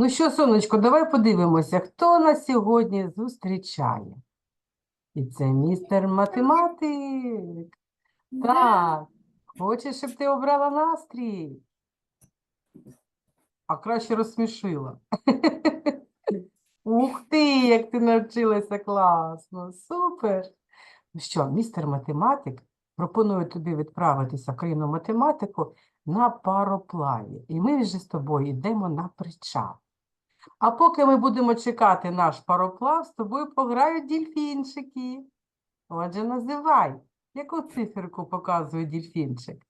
Ну що, сонечко, давай подивимося, хто нас сьогодні зустрічає. І це містер математик. Так, хочеш, щоб ти обрала настрій? А краще розсмішила. Ух ти, як ти навчилася класно, супер. Ну що, містер математик пропонує тобі відправитися в країну математику на пароплаві. І ми вже з тобою йдемо на причал. А поки ми будемо чекати наш пароплав, з тобою пограють дільфінчики. Отже, називай, яку циферку показує дільфінчик?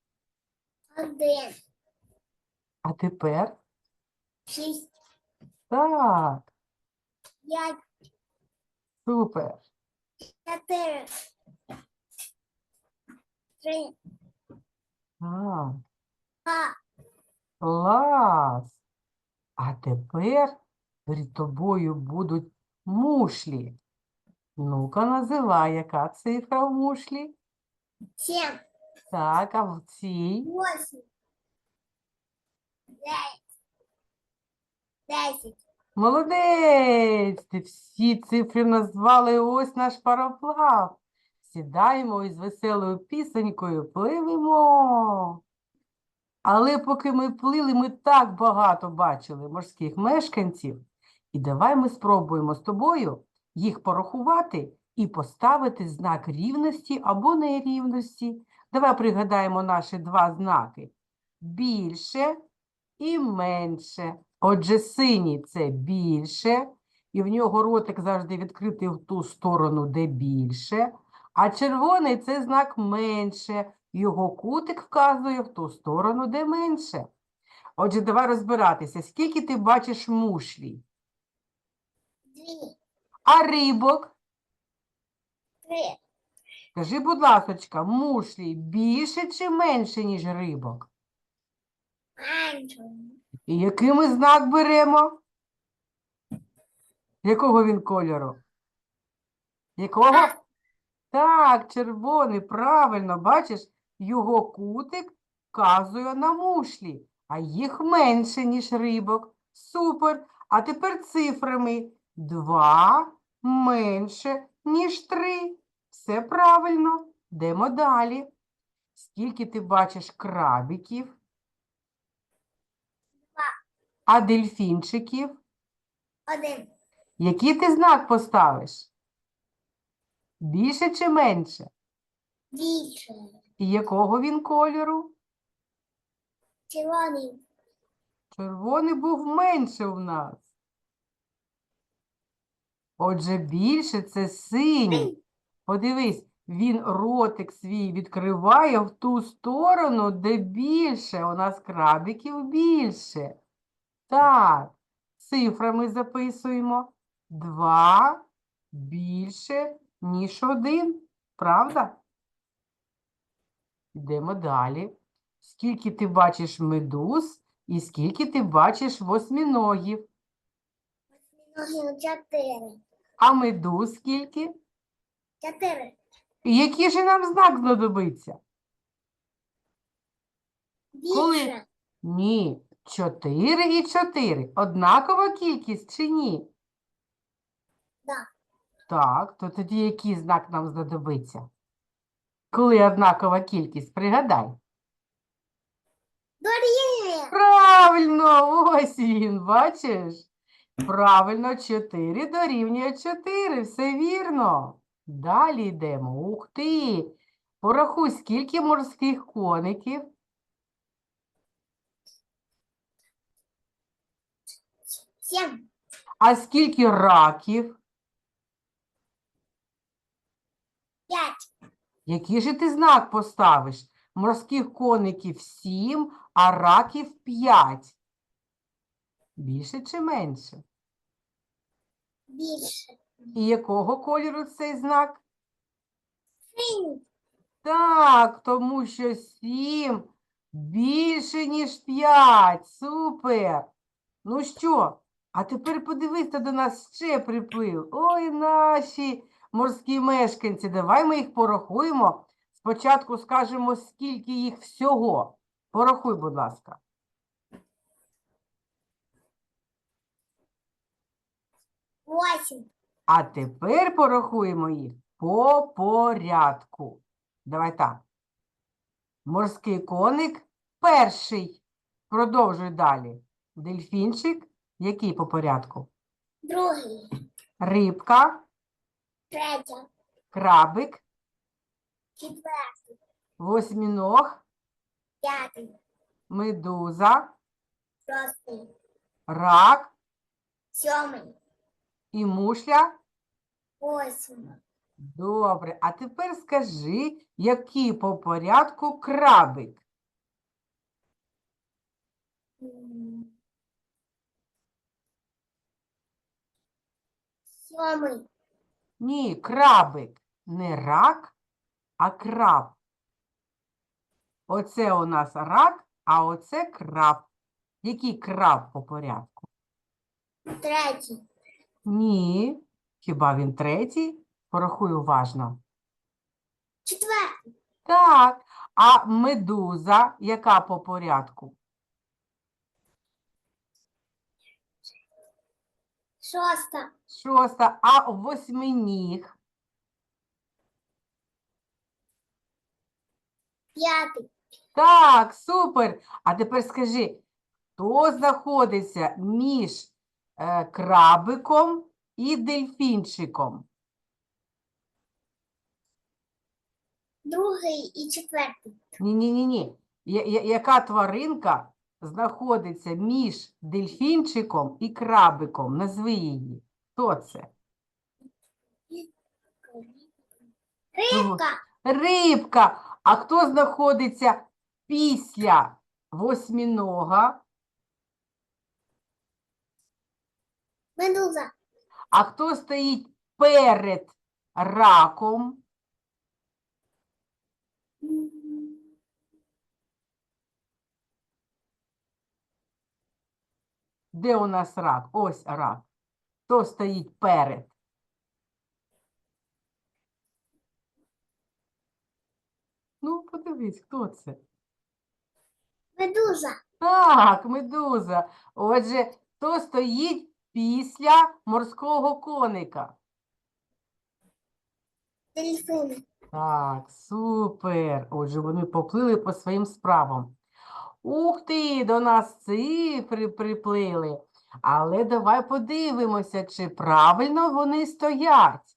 Один, А тепер? Шість, так, п'ять, супер. чотири, три, Так, клас. А тепер перед тобою будуть мушлі. Ну-ка, називай, яка цифра в мушлі? сім, Так, а в цій? дев'ять, десять, Молодець! Ти всі цифри назвали ось наш пароплав. Сідаємо і з веселою пісенькою пливемо. Але поки ми плили, ми так багато бачили морських мешканців. І давай ми спробуємо з тобою їх порахувати і поставити знак рівності або нерівності. Давай пригадаємо наші два знаки. Більше і менше. Отже, синій це більше, і в нього ротик завжди відкритий в ту сторону, де більше, а червоний це знак менше. Його кутик вказує в ту сторону, де менше. Отже, давай розбиратися, скільки ти бачиш мушлі, дві, а рибок. три, Скажи, будь ласочка, мушлі більше чи менше, ніж рибок? менше, І який ми знак беремо? Якого він кольору? Якого? Так, червоний, правильно, бачиш, його кутик вказує на мушлі, а їх менше, ніж рибок. Супер. А тепер цифрами. Два менше, ніж три. Все правильно. Йдемо далі. Скільки ти бачиш крабиків? А дельфінчиків? один, Який ти знак поставиш? Більше чи менше? більше, І якого він кольору? червоний, Червоний був менше у нас. Отже, більше це синій. Подивись, він ротик свій відкриває в ту сторону, де більше. У нас крабиків більше. Так, цифрами записуємо. Два більше, ніж один. Правда? Йдемо далі. Скільки ти бачиш медуз і скільки ти бачиш восьминогів? ноги чотири, А медуз скільки? чотири, І який же нам знак знадобиться? більше, Ні, 4 і 4. Однакова кількість чи ні? Да. Так, то тоді який знак нам знадобиться? Коли однакова кількість, пригадай. дорівнює, Правильно, ось він, бачиш? Правильно, 4 дорівнює 4, все вірно. Далі йдемо. Ух ти! Порахуй, скільки морських коників? сім, А скільки раків? п'ять, Який же ти знак поставиш? Морських коників 7, а раків 5. Більше чи менше? більше, І якого кольору цей знак? синій, Так, тому що 7 більше, ніж 5. Супер. Ну що, а тепер подивись, хто до нас ще приплив. Ой, наші морські мешканці. Давай ми їх порахуємо. Спочатку скажемо, скільки їх всього. Порахуй, будь ласка. Восемь. А тепер порахуємо їх по порядку. Давай так. Морський коник перший. Продовжуй далі. Дельфінчик, який по порядку? Другий. Рибка, Третя. крабик, Четвертий. восьміног, П'ятий. медуза, Шостий. рак Сьомий. і мушля. Восьмий. Добре. А тепер скажи, який по порядку крабик? Сьомий. Ні, крабик. Не рак, а краб. Оце у нас рак, а оце краб. Який краб по порядку? Третій. Ні. Хіба він третій? Порахуй уважно. Четвертий. Так. А медуза, яка по порядку? Шоста. Шоста. А восьминіг? П'ятий. Так, супер. А тепер скажи, хто знаходиться між е, крабиком і дельфінчиком? Другий і четвертий. Ні-ні-ні-ні. Я- я- Яка тваринка знаходиться між дельфінчиком і крабиком? Назви її. Хто це? Рибка. Рибка. А хто знаходиться після восьмінога? Медуза. А хто стоїть перед раком? Де у нас рак? Ось рак. Хто стоїть перед? Ну, подивись, хто це? Медуза. Так, медуза. Отже, хто стоїть після морського коника? Дельфини. Так, супер. Отже, вони поплили по своїм справам. Ух ти, до нас цифри приплили. Але давай подивимося, чи правильно вони стоять.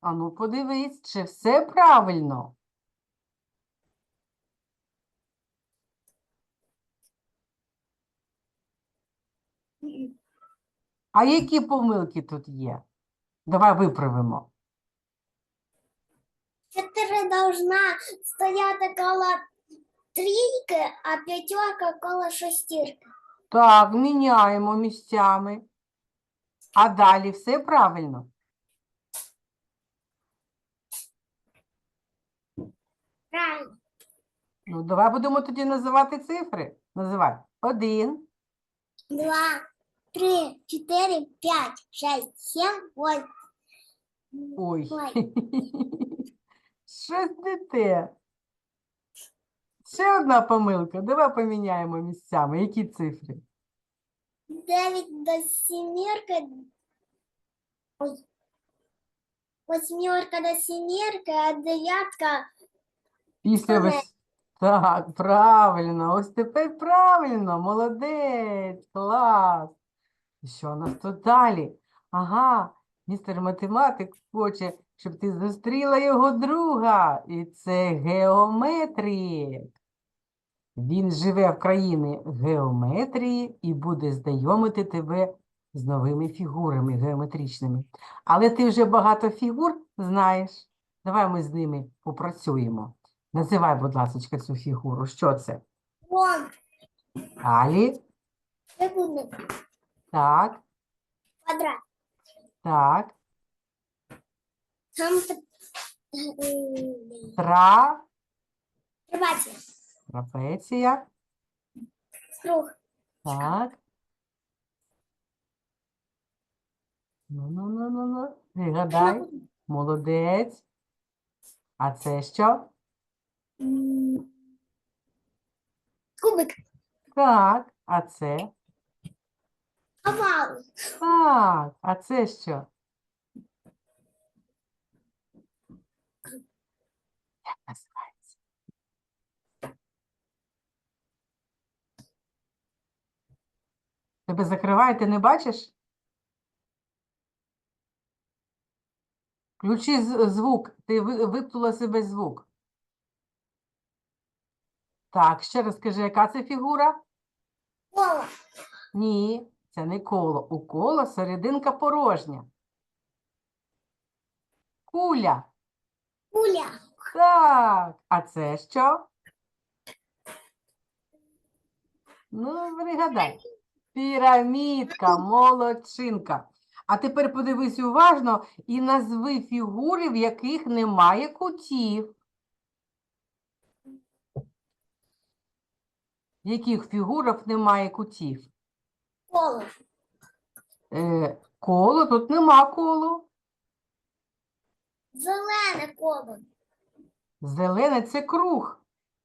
Ану, подивись, чи все правильно. А які помилки тут є? Давай виправимо. Чотири должна стояти коло трійки, а п'ятерка коло шестірки. Так, міняємо місцями. А далі все правильно. Правильно. Ну, давай будемо тоді називати цифри. Називай. Один, Два, три, чотири, п'ять, шесть, сім, восемь. ой. Ой. Щось не те. Ще одна помилка. Давай поміняємо місцями. Які цифри? Дев'ять до сімірки. Ой. Восьмерка до сімірки, а дев'ятка Після вес... Так, правильно. Ось тепер правильно. Молодець, клас. І що у нас тут далі? Ага, містер математик хоче, щоб ти зустріла його друга. І це геометрик. Він живе в країні геометрії і буде знайомити тебе з новими фігурами геометричними. Але ти вже багато фігур знаєш. Давай ми з ними попрацюємо. Називай, будь ласка, цю фігуру. Що це? вон, Далі. трикутник, Так, квадрат. так. Там Тра, трапеція, трапеція. круг, Так. Ну-ну-ну-ну-ну. Пригадай. прямокутник. Молодець. А це що? Кубик, Так, а це? Овал. Так, а це що? Тебе закриває, ти не бачиш? Включи звук. Ти виптула себе звук. Так, ще раз скажи, яка це фігура? Кола. Ні, це не коло. У коло серединка порожня. Куля. Куля. Так, а це що? Ну, пригадай. Пірамідка, молодчинка. А тепер подивись уважно і назви фігури, в яких немає кутів. В яких фігурах немає кутів? Коло. Е, коло, тут нема колу. Зелене коло. Зелене це круг.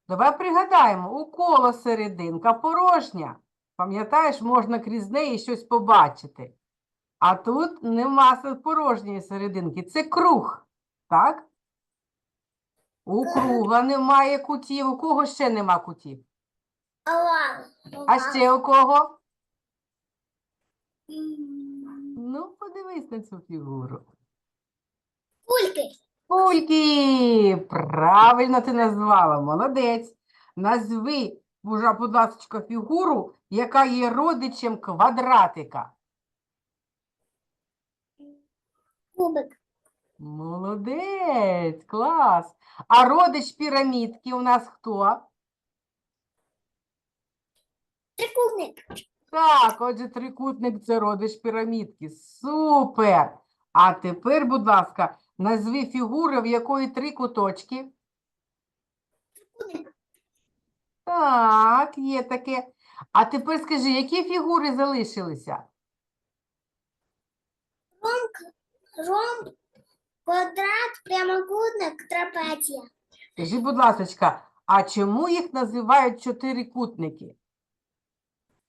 Давай пригадаємо, у коло серединка порожня. Пам'ятаєш, можна крізь неї щось побачити. А тут нема порожньої серединки. Це круг. Так? У круга немає кутів. У кого ще нема кутів? А ще у кого? Ну, подивись на цю фігуру. Кульки. Кульки! Правильно ти назвала, молодець. Назви, будь ласка, фігуру, яка є родичем квадратика. Кубик. Молодець, клас. А родич пірамідки у нас хто? Трикутник. Так, отже, трикутник це родич пірамідки. Супер! А тепер, будь ласка, назви фігури, в якої три куточки. Трикутник. Так, є таке. А тепер скажи, які фігури залишилися? Ромб. Ромб. Квадрат. Прямокутник. Трапеція. Скажи, будь ласка, а чому їх називають чотирикутники?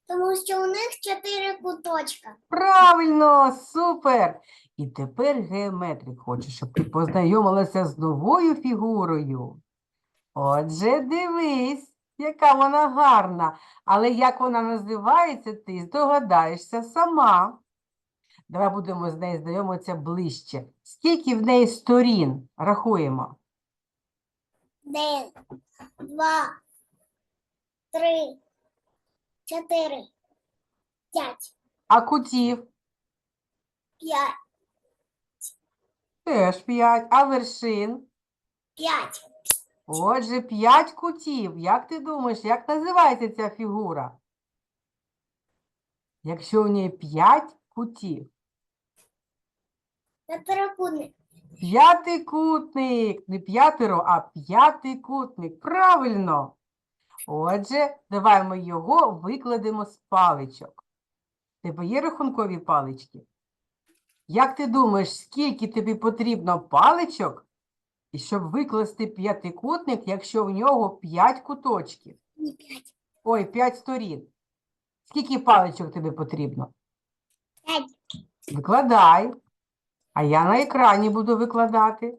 Тому що у них чотири куточка. Правильно, супер! І тепер геометрик хоче, щоб ти познайомилася з новою фігурою. Отже, дивись, яка вона гарна. Але як вона називається, ти здогадаєшся сама. Давай будемо з нею знайомитися ближче. Скільки в неї сторін? Рахуємо. Один, два, три, чотири, п'ять, А кутів? п'ять, Теж 5. А вершин? п'ять. Отже, 5 кутів. Як ти думаєш, як називається ця фігура? Якщо у неї 5 кутів. Чотирикутник. П'ятикутник. Не п'ятеро, а п'ятикутник. Правильно. Отже, давай ми його викладемо з паличок. Тебе є рахункові палички? Як ти думаєш, скільки тобі потрібно паличок, і щоб викласти п'ятикутник, якщо в нього п'ять куточків? Ой, п'ять. Ой, 5 сторін. Скільки паличок тобі потрібно? П'ять. Викладай. А я на екрані буду викладати.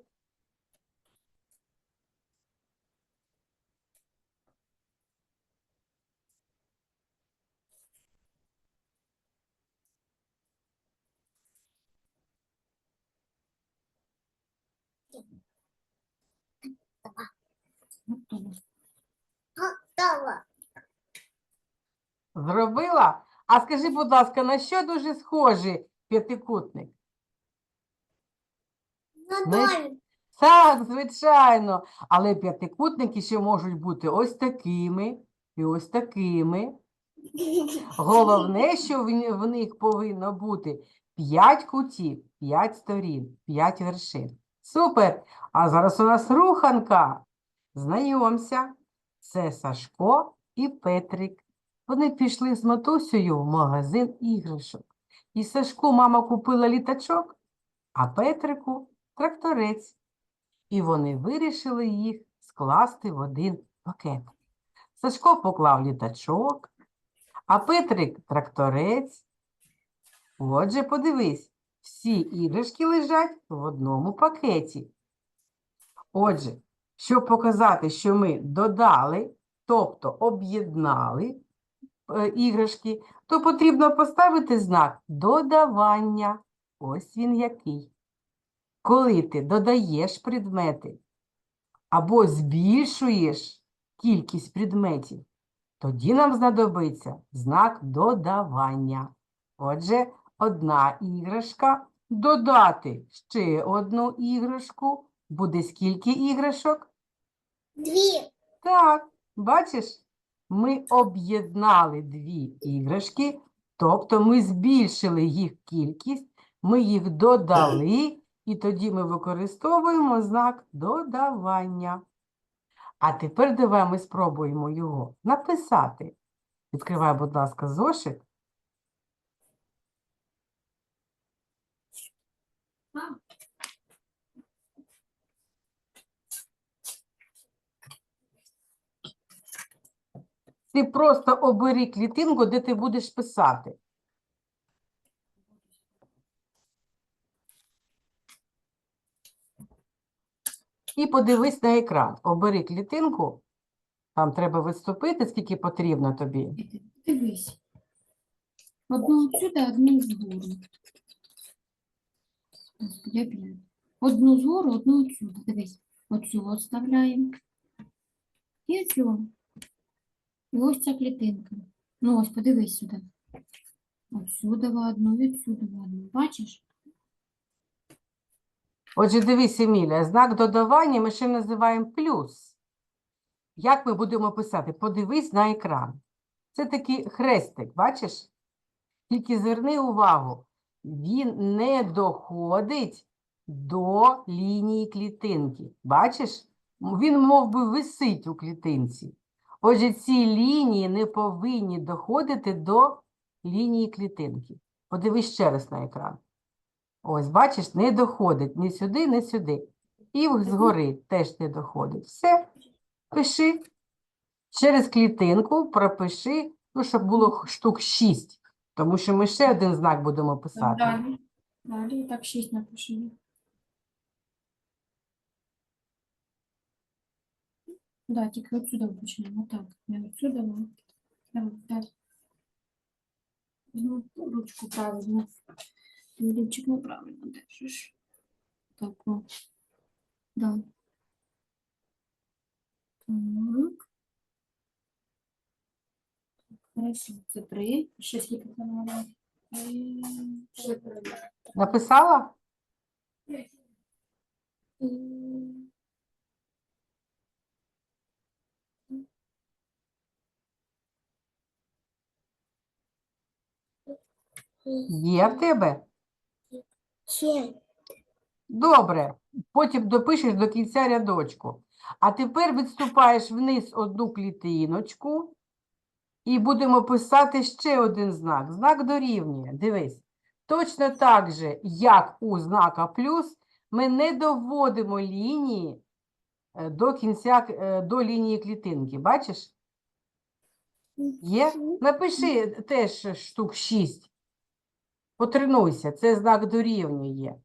Скажи, будь ласка, на що дуже схожий п'ятикутник? На Ми- Так, звичайно. Але п'ятикутники ще можуть бути ось такими і ось такими. Головне, що в, в них повинно бути 5 кутів, 5 сторін, 5 вершин. Супер! А зараз у нас руханка. Знайомся. Це Сашко і Петрик. Вони пішли з матусею в магазин іграшок. І Сашку мама купила літачок, а Петрику тракторець. І вони вирішили їх скласти в один пакет. Сашко поклав літачок, а Петрик тракторець, Отже, подивись, всі іграшки лежать в одному пакеті. Отже, щоб показати, що ми додали, тобто об'єднали іграшки, то потрібно поставити знак додавання. Ось він який. Коли ти додаєш предмети або збільшуєш кількість предметів, тоді нам знадобиться знак додавання. Отже, одна іграшка додати ще одну іграшку. Буде скільки іграшок? Дві. Так, бачиш, ми об'єднали дві іграшки, тобто ми збільшили їх кількість, ми їх додали, і тоді ми використовуємо знак додавання. А тепер давай ми спробуємо його написати. Відкривай, будь ласка, зошит. Ти просто обери клітинку, де ти будеш писати. І подивись на екран. Обери клітинку. Там треба виступити, скільки потрібно тобі. Дивись. Одну отсюда, одну згору. Одну згору, одну отсюда. Дивись. Оцю оставляємо. І оцю. І ось ця клітинка. Ну ось, подивись сюди. Отсюда в одну, і отсюда в одну. Бачиш? Отже, дивись, Еміля, знак додавання ми ще називаємо плюс. Як ми будемо писати? Подивись на екран. Це такий хрестик, бачиш? Тільки зверни увагу, він не доходить до лінії клітинки. Бачиш? Він мов би висить у клітинці. Отже, ці лінії не повинні доходити до лінії клітинки. Подивись ще раз на екран. Ось, бачиш, не доходить ні сюди, ні сюди. І згори теж не доходить. Все, пиши. Через клітинку пропиши, ну, щоб було штук 6, тому що ми ще один знак будемо писати. Далі. Далі, так, шість напишемо. Да, тільки отсюда почнемо. Так, не отсюда, а прямо далі. Ну, ручку правильно. Олівчик неправильно держиш. Так, о. Да. Так. Хорошо, це три. Ще скільки там надо? Написала? Є в тебе? Ще. Добре. Потім допишеш до кінця рядочку. А тепер відступаєш вниз одну клітиночку і будемо писати ще один знак. Знак дорівнює. Дивись. Точно так же, як у знака плюс, ми не доводимо лінії е, до кінця, е, до лінії клітинки. Бачиш? Є? Напиши теж штук 6. Потренуйся, це знак дорівнює.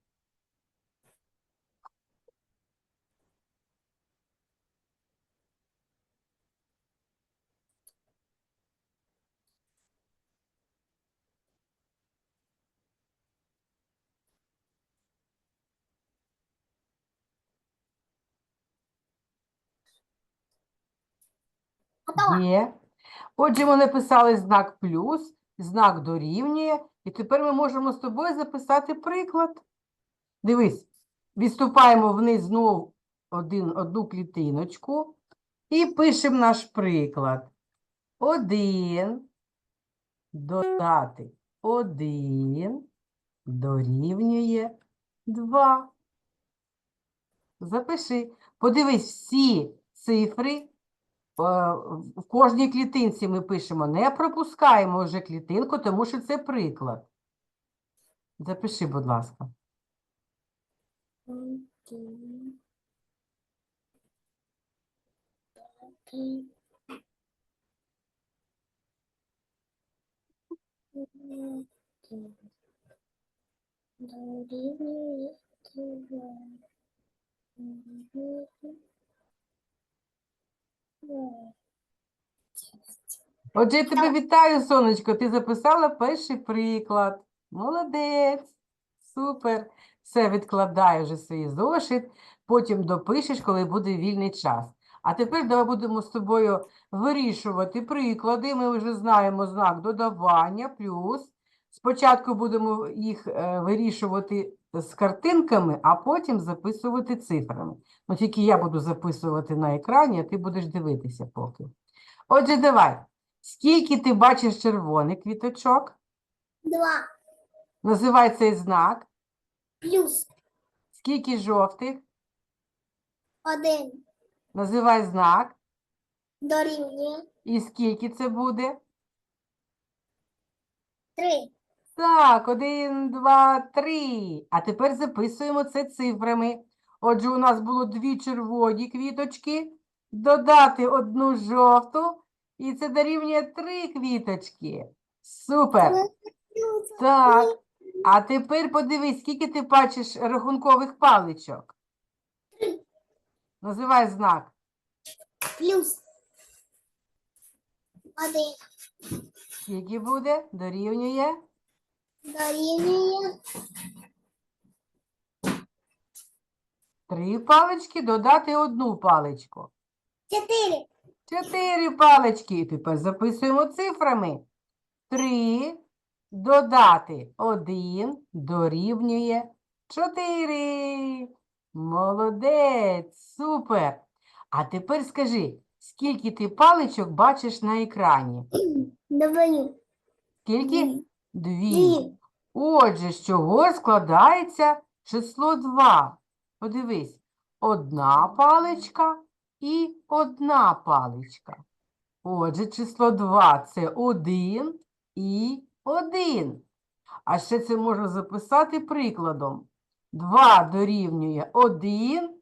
Є. Отже, ми написали знак плюс, знак дорівнює, і тепер ми можемо з тобою записати приклад. Дивись, відступаємо вниз знову один, одну клітиночку і пишемо наш приклад. Один додати один дорівнює два. Запиши. Подивись всі цифри в кожній клітинці ми пишемо, не пропускаємо вже клітинку, тому що це приклад. Запиши, будь ласка. Один. Один. Один. Дорівнює два. Дорівнює Отже, я тебе вітаю, сонечко. Ти записала перший приклад. Молодець. Супер. Все, відкладай вже свій зошит, потім допишеш, коли буде вільний час. А тепер давай будемо з тобою вирішувати приклади. Ми вже знаємо знак додавання, плюс. Спочатку будемо їх е, вирішувати з картинками, а потім записувати цифрами. Ну, тільки я буду записувати на екрані, а ти будеш дивитися поки. Отже, давай. Скільки ти бачиш червоних квіточок? Два Називай цей знак. плюс Скільки жовтих? один Називай знак. дорівнює І скільки це буде? три. Так, один, два, три. А тепер записуємо це цифрами. Отже, у нас було дві червоні квіточки, додати одну жовту, і це дорівнює три квіточки. Супер. Так. А тепер подивись, скільки ти бачиш рахункових паличок. Називай знак. плюс один Скільки буде? Дорівнює. Дорівнює Три палички додати одну паличку. чотири. Чотири палички. І тепер записуємо цифрами. Три додати один дорівнює чотири. Молодець, супер. А тепер скажи, скільки ти паличок бачиш на екрані? Дві. Скільки? Дві. Отже, з чого складається число 2? Подивись, одна паличка і одна паличка. Отже, число 2 – це 1 і 1. А ще це можна записати прикладом. 2 дорівнює 1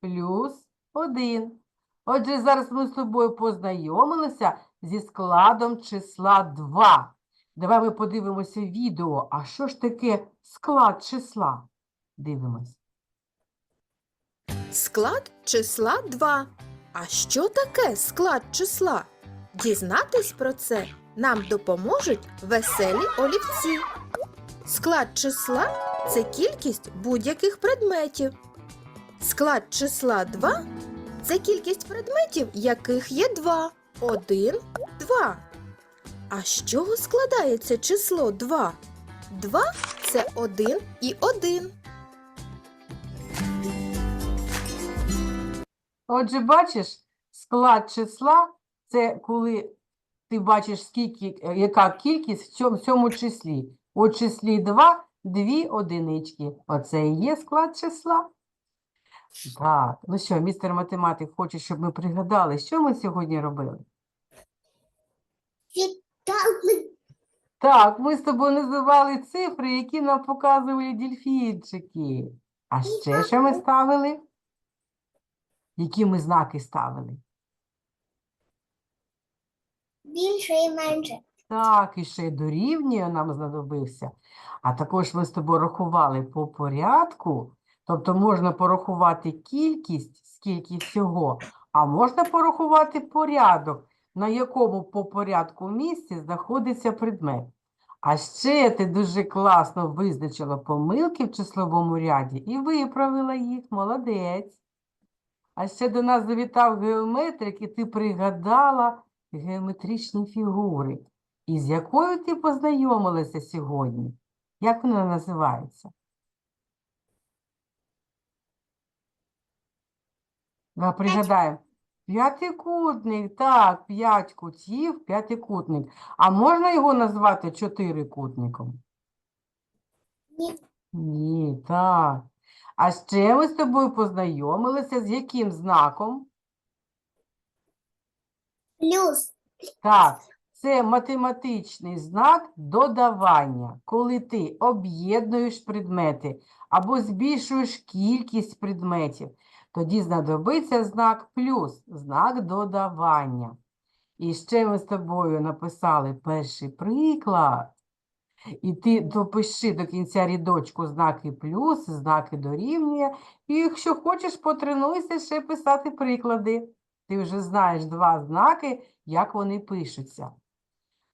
плюс 1. Отже, зараз ми з тобою познайомилися зі складом числа 2. Давай ми подивимося відео. А що ж таке склад числа? Дивимось. Склад числа 2. А що таке склад числа? Дізнатись про це нам допоможуть веселі олівці. Склад числа це кількість будь-яких предметів. Склад числа 2 це кількість предметів, яких є 2. 1, 2. А з чого складається число 2? 2 це 1 і 1. Отже, бачиш, склад числа – це коли ти бачиш, скільки, яка кількість в цьому, в цьому числі. У числі 2 – дві одинички. Оце і є склад числа. Так, ну що, містер математик хоче, щоб ми пригадали, що ми сьогодні робили? Читали. Так, ми з тобою називали цифри, які нам показували дельфінчики. А ще що ми ставили? Які ми знаки ставили? Більше і менше. Так, і ще й дорівнює нам знадобився. А також ми з тобою рахували по порядку, тобто можна порахувати кількість, скільки всього, а можна порахувати порядок, на якому по порядку місці знаходиться предмет. А ще ти дуже класно визначила помилки в числовому ряді і виправила їх. Молодець. А ще до нас завітав геометрик, і ти пригадала геометричні фігури. І з якою ти познайомилася сьогодні? Як вона називається? Давай пригадаємо. П'ятикутник, так, п'ять кутів, п'ятикутник. А можна його назвати чотирикутником? Ні. Ні, так. А ще ми з тобою познайомилися з яким знаком? Плюс. Так, це математичний знак додавання, коли ти об'єднуєш предмети або збільшуєш кількість предметів. Тоді знадобиться знак плюс, знак додавання. І ще ми з тобою написали перший приклад. І ти допиши до кінця рядочку знаки плюс, знаки дорівнює. І якщо хочеш, потренуйся ще писати приклади. Ти вже знаєш два знаки, як вони пишуться.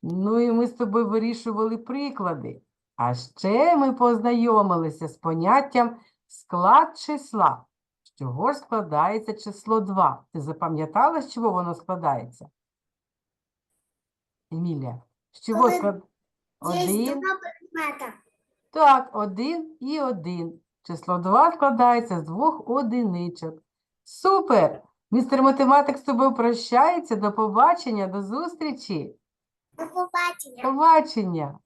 Ну і ми з тобою вирішували приклади. А ще ми познайомилися з поняттям склад числа. Чого ж складається число 2? Ти запам'ятала, з чого воно складається? Емілія, з чого Коли склад... Є Один. Так, один і один. Число 2 складається з двох одиничок. Супер! Містер математик з тобою прощається. До побачення, до зустрічі. До побачення. Побачення.